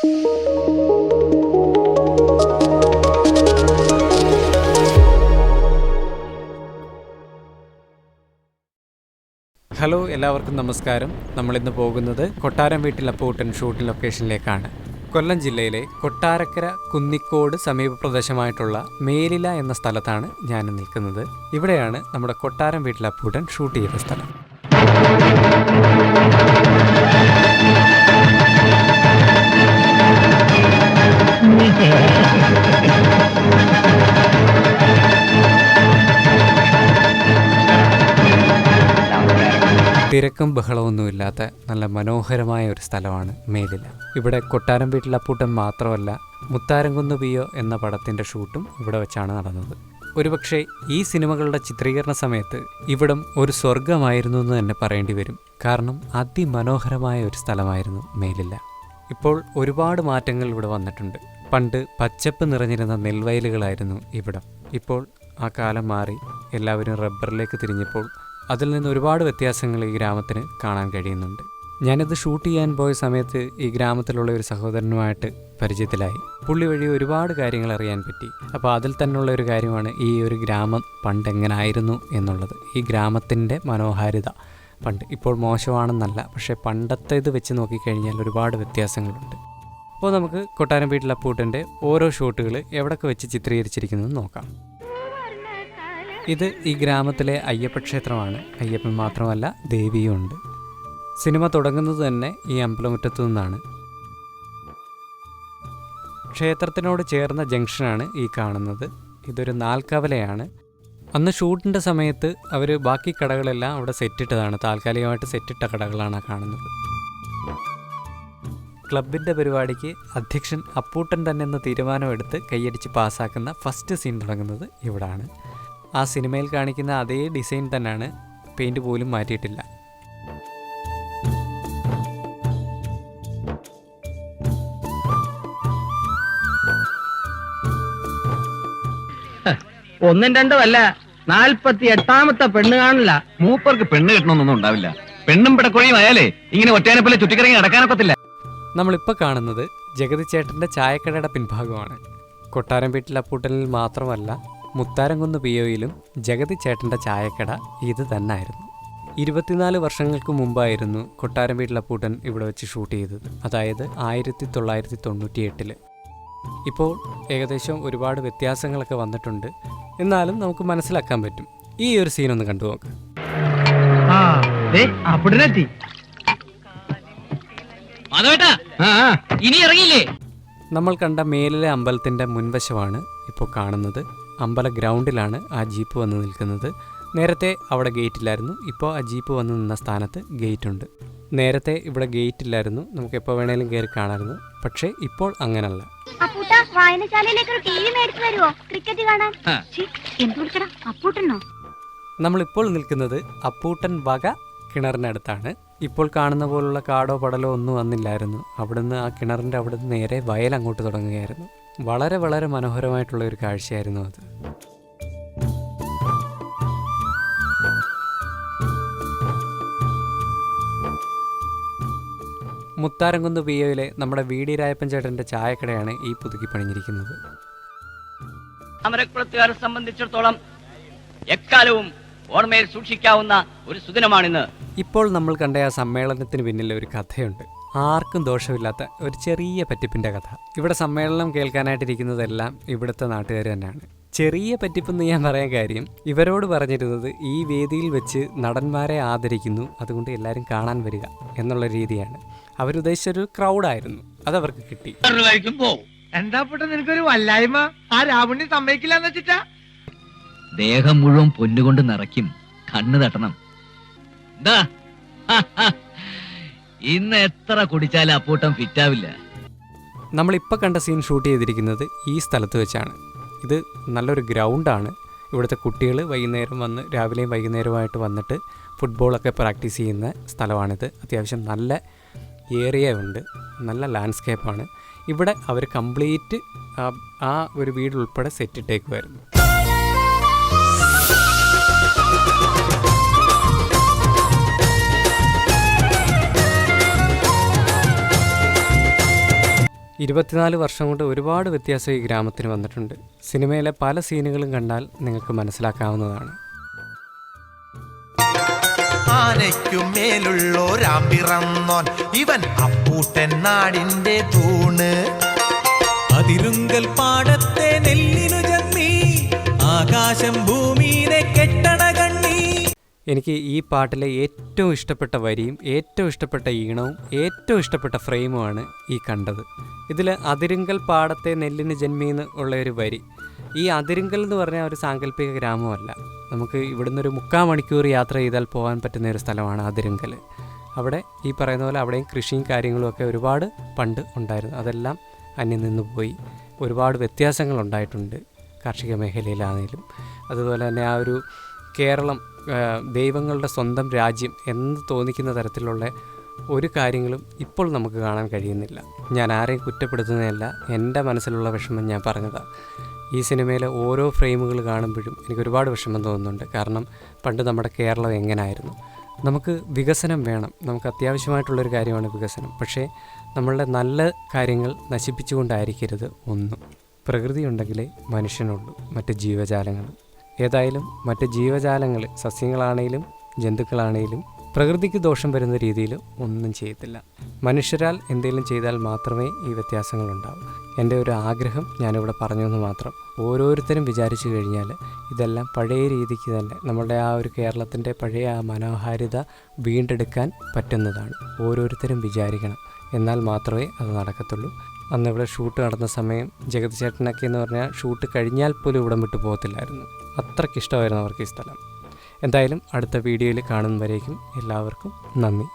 Hello എല്ലാവർക്കും നമസ്കാരം. നമ്മളിന്ന് പോകുന്നത് കൊട്ടാരം വീട്ടിൽ അപ്പൂട്ടൻ ഷൂട്ടിംഗ് ലൊക്കേഷനിലേക്കാണ്. കൊല്ലം ജില്ലയിലെ കൊട്ടാരക്കര കുന്നിക്കോട് സമീപ പ്രദേശമായിട്ടുള്ള മേലില എന്ന സ്ഥലത്താണ് ഞാൻ നിൽക്കുന്നത്. ഇവിടെയാണ് നമ്മുടെ കൊട്ടാരം വീട്ടിൽ അപ്പൂട്ടൻ ഷൂട്ട് ചെയ്ത സ്ഥലം. തിരക്കും ബഹളമൊന്നുമില്ലാത്ത നല്ല മനോഹരമായ ഒരു സ്ഥലമാണ് മേലില. ഇവിടെ കൊട്ടാരം വീട്ടിലപ്പൂട്ടൻ മാത്രമല്ല മുത്താരംകുന്ന് പിയോ എന്ന പടത്തിന്റെ ഷൂട്ടും ഇവിടെ വെച്ചാണ് നടന്നത്. ഒരുപക്ഷെ ഈ സിനിമകളുടെ ചിത്രീകരണ സമയത്ത് ഇവിടം ഒരു സ്വർഗമായിരുന്നു എന്ന് തന്നെ പറയേണ്ടി വരും. കാരണം അതിമനോഹരമായ ഒരു സ്ഥലമായിരുന്നു മേലില. ഇപ്പോൾ ഒരുപാട് മാറ്റങ്ങൾ ഇവിടെ വന്നിട്ടുണ്ട്. പണ്ട് പച്ചപ്പ് നിറഞ്ഞിരുന്ന നെൽവയലുകളായിരുന്നു ഇവിടം. ഇപ്പോൾ ആ കാലം മാറി. എല്ലാവരും റബ്ബറിലേക്ക് തിരിഞ്ഞപ്പോൾ അതിൽ നിന്ന് ഒരുപാട് വ്യത്യാസങ്ങൾ ഈ ഗ്രാമത്തിന് കാണാൻ കഴിയുന്നുണ്ട്. ഞാനിത് ഷൂട്ട് ചെയ്യാൻ പോയ സമയത്ത് ഈ ഗ്രാമത്തിലുള്ള ഒരു സഹോദരനുമായിട്ട് പരിചയത്തിലായി. പുള്ളി വഴി ഒരുപാട് കാര്യങ്ങൾ അറിയാൻ പറ്റി. അപ്പോൾ അതിൽ തന്നെയുള്ള ഒരു കാര്യമാണ് ഈ ഒരു ഗ്രാമം പണ്ട് എങ്ങനായിരുന്നു എന്നുള്ളത്. ഈ ഗ്രാമത്തിന്റെ മനോഹാരിത പണ്ട്. ഇപ്പോൾ മോശമാണെന്നല്ല പക്ഷേ പണ്ടത്തെ ഇത് വെച്ച് നോക്കിക്കഴിഞ്ഞാൽ ഒരുപാട് വ്യത്യാസങ്ങളുണ്ട്. അപ്പോൾ നമുക്ക് കൊട്ടാരം വീട്ടിൽ അപ്പൂട്ടന്റെ ഓരോ ഷോട്ടുകൾ എവിടൊക്കെ വെച്ച് ചിത്രീകരിച്ചിരിക്കുന്നത് നോക്കാം. ഇത് ഈ ഗ്രാമത്തിലെ അയ്യപ്പ ക്ഷേത്രമാണ് അയ്യപ്പൻ മാത്രമല്ല ദേവിയും ഉണ്ട് സിനിമ തുടങ്ങുന്നത് തന്നെ ഈ അമ്പലമുറ്റത്തു നിന്നാണ്. ക്ഷേത്രത്തിനോട് ചേർന്ന ജംഗ്ഷനാണ് ഈ കാണുന്നത്. ഇതൊരു നാൽക്കവലയാണ്. അന്ന് ഷൂട്ടിന്റെ സമയത്ത് അവർ ബാക്കി കടകളെല്ലാം അവിടെ സെറ്റിട്ടതാണ്. താൽക്കാലികമായിട്ട് സെറ്റിട്ട കടകളാണ് കാണുന്നത്. ക്ലബിന്റെ പരിപാടിക്ക് അധ്യക്ഷൻ അപ്പൂട്ടൻ തന്നെ എന്ന തീരുമാനമെടുത്ത് കൈയടിച്ച് പാസ്സാക്കുന്ന ഫസ്റ്റ് സീൻ തുടങ്ങുന്നത് ഇവിടാണ്. ആ സിനിമയിൽ കാണിക്കുന്ന അതേ ഡിസൈൻ തന്നെയാണ് പെയിന്റ് പോലും മാറ്റിയിട്ടില്ല. ഒന്നും രണ്ടും അല്ല നാൽപ്പത്തി എട്ടാമത്തെ പെണ്ണ് കാണില്ല. മൂപ്പർക്ക് പെണ്ണ് കിട്ടണമെന്നൊന്നും ഉണ്ടാവില്ല. പെണ്ണും പിടക്കൊഴിയും ആയാലേ ഇങ്ങനെ ഒറ്റേനെ പോലെ ചുറ്റിക്കറങ്ങി നടക്കാനൊക്കത്തില്ല നമ്മളിപ്പോൾ കാണുന്നത് ജഗതി ചേട്ടന്റെ ചായക്കടയുടെ പിൻഭാഗമാണ്. കൊട്ടാരം വീട്ടിൽ അപ്പൂട്ടനിൽ മാത്രമല്ല മുത്താരംകുന്ന് പി ഒയിലും ജഗതി ചേട്ടന്റെ ചായക്കട ഇത് തന്നെയായിരുന്നു ഇരുപത്തിനാല് വർഷങ്ങൾക്ക് മുമ്പായിരുന്നു കൊട്ടാരം വീട്ടിലെ പൂട്ടൻ ഇവിടെ വെച്ച് ഷൂട്ട് ചെയ്തത്. അതായത് ആയിരത്തി തൊള്ളായിരത്തി തൊണ്ണൂറ്റി എട്ടിൽ ഇപ്പോൾ ഏകദേശം ഒരുപാട് വ്യത്യാസങ്ങളൊക്കെ വന്നിട്ടുണ്ട്. എന്നാലും നമുക്ക് മനസ്സിലാക്കാൻ പറ്റും. ഈ ഒരു സീൻ ഒന്ന് കണ്ടു നോക്ക്. ഇനി ഇറങ്ങിയില്ലേ? നമ്മൾ കണ്ട മേലിലെ അമ്പലത്തിന്റെ മുൻവശമാണ് ഇപ്പോൾ കാണുന്നത്. അമ്പല ഗ്രൗണ്ടിലാണ് ആ ജീപ്പ് വന്ന് നിൽക്കുന്നത്. നേരത്തെ അവിടെ ഗേറ്റ് ഇല്ലായിരുന്നു ഇപ്പോൾ ആ ജീപ്പ് വന്ന് നിന്ന സ്ഥാനത്ത് ഗേറ്റ് ഉണ്ട് നേരത്തെ ഇവിടെ ഗേറ്റ് ഇല്ലായിരുന്നു നമുക്ക് എപ്പോൾ വേണേലും കയറി കാണാമായിരുന്നു. പക്ഷേ ഇപ്പോൾ അങ്ങനല്ല. നമ്മളിപ്പോൾ നിൽക്കുന്നത് അപ്പൂട്ടൻ വക കിണറിനടുത്താണ് ഇപ്പോൾ കാണുന്ന പോലുള്ള കാടോ പടലോ ഒന്നും വന്നില്ലായിരുന്നു. അവിടുന്ന് ആ കിണറിന്റെ അവിടുന്ന് നേരെ വയൽ അങ്ങോട്ട് തുടങ്ങുകയായിരുന്നു. വളരെ വളരെ മനോഹരമായിട്ടുള്ള ഒരു കാഴ്ചയായിരുന്നു അത്. മുത്താരംകുന്ന് പി ഒയിലെ നമ്മുടെ വി ഡി രായപ്പൻ ചേട്ടന്റെ ചായക്കടയാണ് ഈ പുതുക്കി പണിഞ്ഞിരിക്കുന്നത്. അമരക്കുളത്തുകാരെ സംബന്ധിച്ചിടത്തോളം എക്കാലവും ഓർമ്മയിൽ സൂക്ഷിക്കാവുന്ന ഒരു സുദിനമാണിന്ന്. ഇപ്പോൾ നമ്മൾ കണ്ട ആ സമ്മേളനത്തിന് പിന്നിൽ ഒരു കഥയുണ്ട്. ആർക്കും ദോഷമില്ലാത്ത ഒരു ചെറിയ പറ്റിപ്പിന്റെ കഥ. ഇവിടെ സമ്മേളനം കേൾക്കാനായിട്ടിരിക്കുന്നതെല്ലാം ഇവിടുത്തെ നാട്ടുകാർ തന്നെയാണ്. ചെറിയ പറ്റിപ്പെന്ന് ഞാൻ പറയാൻ കാര്യം ഇവരോട് പറഞ്ഞിരുന്നത് ഈ വേദിയിൽ വെച്ച് നടന്മാരെ ആദരിക്കുന്നു അതുകൊണ്ട് എല്ലാവരും കാണാൻ വരിക എന്നുള്ള രീതിയാണ്. അവരുദ്ദേശിച്ചൊരു ക്രൗഡായിരുന്നു അതവർക്ക് കിട്ടി. എന്താ പുട്ട നിനക്കൊരു വല്ലായ്മ? ആ രാവണി സമ്മതിക്കില്ല എന്ന് വെച്ചിട്ടാ? ദേഹം മുഴുവൻ പൊന്നുകൊണ്ട് നിറയ്ക്കും കണ്ണു തട്ടണം. ദാ, ഇന്ന് എത്ര കുടിച്ചാലും അപ്പൂട്ടം ഫിറ്റാവില്ല നമ്മളിപ്പോൾ കണ്ട സീൻ ഷൂട്ട് ചെയ്തിരിക്കുന്നത് ഈ സ്ഥലത്ത് വെച്ചാണ്. ഇത് നല്ലൊരു ഗ്രൗണ്ടാണ് ഇവിടുത്തെ കുട്ടികൾ വൈകുന്നേരം വന്ന് രാവിലെയും വൈകുന്നേരവുമായിട്ട് വന്നിട്ട് ഫുട്ബോളൊക്കെ പ്രാക്ടീസ് ചെയ്യുന്ന സ്ഥലമാണിത്. അത്യാവശ്യം നല്ല ഏരിയ ഉണ്ട്. നല്ല ലാൻഡ്സ്കേപ്പാണ് ഇവിടെ അവർ കംപ്ലീറ്റ് ആ ഒരു വീട് ഉൾപ്പെടെ സെറ്റ് ഇട്ടേക്കുമായിരുന്നു ഇരുപത്തിനാല് വർഷം കൊണ്ട് ഒരുപാട് വ്യത്യാസം ഈ ഗ്രാമത്തിന് വന്നിട്ടുണ്ട്. സിനിമയിലെ പല സീനുകളും കണ്ടാൽ നിങ്ങൾക്ക് മനസ്സിലാക്കാവുന്നതാണ്. ആനയ്ക്കും മേലുള്ളോരാം പിറന്നോൻ ഇവൻ അപ്പൂട്ടൻ നാടിന്റെ തൂണ്. അതിരുങ്കൽ പാടത്തെ നെല്ലിനു ജന്മി. ആകാശം ഭൂമിയിലെ കെട്ടണ എനിക്ക് ഈ പാട്ടിലെ ഏറ്റവും ഇഷ്ടപ്പെട്ട വരിയും ഏറ്റവും ഇഷ്ടപ്പെട്ട ഈണവും ഏറ്റവും ഇഷ്ടപ്പെട്ട ഫ്രെയിമുമാണ് ഈ കണ്ടത്. ഇതിൽ അതിരുങ്കൽ പാടത്തെ നെല്ലിന് ജന്മിയെന്ന് ഉള്ള ഒരു വരി. ഈ അതിരുങ്കൽ എന്ന് പറഞ്ഞാൽ ഒരു സാങ്കല്പിക ഗ്രാമമല്ല. നമുക്ക് ഇവിടുന്ന് ഒരു മുക്കാൽ മണിക്കൂർ യാത്ര ചെയ്താൽ പോകാൻ പറ്റുന്ന ഒരു സ്ഥലമാണ് അതിരുങ്കൽ. അവിടെ ഈ പറയുന്ന പോലെ അവിടെയും കൃഷിയും കാര്യങ്ങളും ഒക്കെ ഒരുപാട് പണ്ട് ഉണ്ടായിരുന്നു. അതെല്ലാം അന്യം നിന്ന് പോയി. ഒരുപാട് വ്യത്യാസങ്ങൾ ഉണ്ടായിട്ടുണ്ട് കാർഷിക മേഖലയിലാണെങ്കിലും. അതുപോലെ തന്നെ ആ ഒരു കേരളം ദൈവങ്ങളുടെ സ്വന്തം രാജ്യം എന്ന് തോന്നിക്കുന്ന തരത്തിലുള്ള ഒരു കാര്യങ്ങളും ഇപ്പോൾ നമുക്ക് കാണാൻ കഴിയുന്നില്ല. ഞാൻ ആരെയും കുറ്റപ്പെടുത്തുന്നതല്ല എന്റെ മനസ്സിലുള്ള വിഷമം ഞാൻ പറഞ്ഞതാണ് ഈ സിനിമയിലെ ഓരോ ഫ്രെയിമുകൾ കാണുമ്പോഴും എനിക്ക് ഒരുപാട് വിഷമം തോന്നുന്നുണ്ട്. കാരണം പണ്ട് നമ്മുടെ കേരളം എങ്ങനെയായിരുന്നു നമുക്ക് വികസനം വേണം. നമുക്ക് അത്യാവശ്യമായിട്ടുള്ളൊരു കാര്യമാണ് വികസനം. പക്ഷേ നമ്മളുടെ നല്ല കാര്യങ്ങൾ നശിപ്പിച്ചുകൊണ്ടായിരിക്കരുത് ഒന്നും. പ്രകൃതി ഉണ്ടെങ്കിലേ മനുഷ്യനുള്ളൂ മറ്റ് ജീവജാലങ്ങളും ഏതായാലും മറ്റ് ജീവജാലങ്ങൾ സസ്യങ്ങളാണേലും ജന്തുക്കളാണേലും പ്രകൃതിക്ക് ദോഷം വരുന്ന രീതിയിൽ ഒന്നും ചെയ്യത്തില്ല. മനുഷ്യരാൽ എന്തെങ്കിലും ചെയ്താൽ മാത്രമേ ഈ വ്യത്യാസങ്ങൾ ഉണ്ടാവൂ എന്റെ ഒരു ആഗ്രഹം ഞാനിവിടെ പറഞ്ഞു എന്ന് മാത്രം. ഓരോരുത്തരും വിചാരിച്ചു കഴിഞ്ഞാൽ ഇതെല്ലാം പഴയ രീതിക്ക് തന്നെ നമ്മളുടെ ആ ഒരു കേരളത്തിന്റെ പഴയ ആ മനോഹാരിത വീണ്ടെടുക്കാൻ പറ്റുന്നതാണ്. ഓരോരുത്തരും വിചാരിക്കണം. എന്നാൽ മാത്രമേ അത് നടക്കത്തുള്ളൂ. അന്ന് ഇവിടെ ഷൂട്ട് നടന്ന സമയം ജഗത് ചേട്ടനൊക്കെ എന്ന് പറഞ്ഞാൽ ഷൂട്ട് കഴിഞ്ഞാൽ പോലും ഇവിടെ വിട്ടു പോകത്തില്ലായിരുന്നു. അത്രയ്ക്ക് ഇഷ്ടമായിരുന്നു അവർക്ക് ഈ സ്ഥലം. എന്തായാലും അടുത്ത വീഡിയോയിൽ കാണുന്നവരേക്കും എല്ലാവർക്കും നന്ദി.